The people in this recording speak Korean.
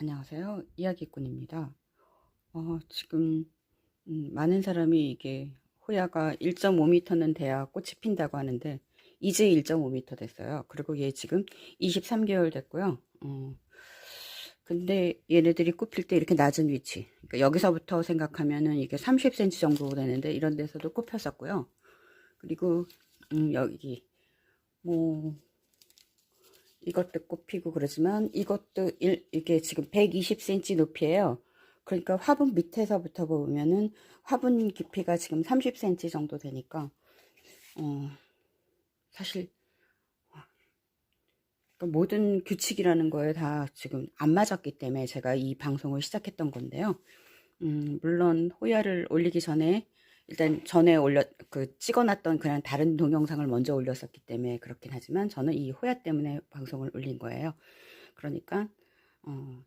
안녕하세요. 이야기꾼입니다. 어, 지금 음, 많은 사람이 이게 호야가 1.5m는 돼야 꽃이 핀다고 하는데 이제 1.5m 됐어요. 그리고 얘 지금 23개월 됐고요. 어, 근데 얘네들이 꽃필 때 이렇게 낮은 위치. 그러니까 여기서부터 생각하면은 이게 30cm 정도 되는데 이런 데서도 꽃 폈었고요. 그리고 음, 여기 뭐 이것도 꽃피고 그러지만 이것도 일, 이게 지금 120cm 높이에요. 그러니까 화분 밑에서부터 보면은 화분 깊이가 지금 30cm 정도 되니까 어, 사실 그러니까 모든 규칙이라는 거에 다 지금 안 맞았기 때문에 제가 이 방송을 시작했던 건데요. 음, 물론 호야를 올리기 전에 일단 전에 올려 그 찍어놨던 그냥 다른 동영상을 먼저 올렸었기 때문에 그렇긴 하지만 저는 이 호야 때문에 방송을 올린 거예요. 그러니까 어,